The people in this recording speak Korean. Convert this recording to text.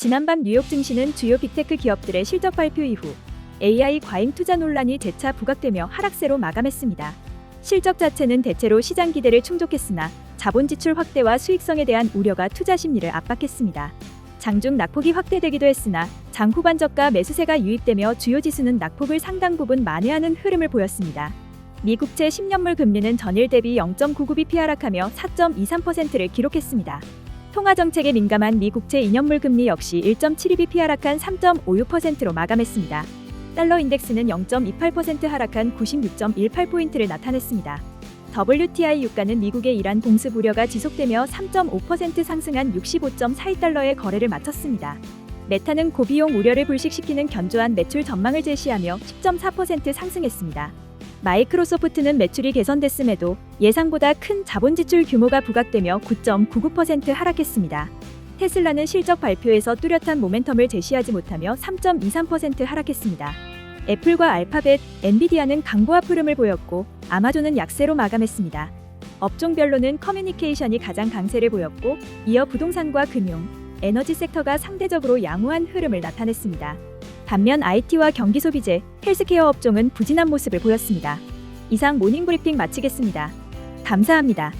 지난밤 뉴욕 증시는 주요 빅테크 기업들의 실적 발표 이후 AI 과잉 투자 논란이 재차 부각되며 하락세로 마감했습니다. 실적 자체는 대체로 시장 기대를 충족했으나 자본 지출 확대와 수익성에 대한 우려가 투자 심리를 압박했습니다. 장중 낙폭이 확대되기도 했으나 장 후반 저가 매수세가 유입되며 주요 지수는 낙폭을 상당 부분 만회하는 흐름을 보였습니다. 미국채 10년물 금리는 전일 대비 0.99bp 하락하며 4.23%를 기록했습니다. 통화 정책에 민감한 미 국채 2년물 금리 역시 1.72bp 하락한 3.56%로 마감했습니다. 달러 인덱스는 0.28% 하락한 96.18포인트를 나타냈습니다. WTI 유가는 미국의 이란 공습 우려가 지속되며 3.5% 상승한 65.42달러의 거래를 마쳤습니다. 메타는 고비용 우려를 불식시키는 견조한 매출 전망을 제시하며 10.4% 상승했습니다. 마이크로소프트는 매출이 개선됐음에도 예상보다 큰 자본 지출 규모가 부각되며 9.99% 하락했습니다. 테슬라는 실적 발표에서 뚜렷한 모멘텀을 제시하지 못하며 3.23% 하락했습니다. 애플과 알파벳, 엔비디아는 강보합 흐름을 보였고 아마존은 약세로 마감했습니다. 업종별로는 커뮤니케이션이 가장 강세를 보였고 이어 부동산과 금융, 에너지 섹터가 상대적으로 양호한 흐름을 나타냈습니다. 반면 IT와 경기 소비재, 헬스케어 업종은 부진한 모습을 보였습니다. 이상 모닝 브리핑 마치겠습니다. 감사합니다.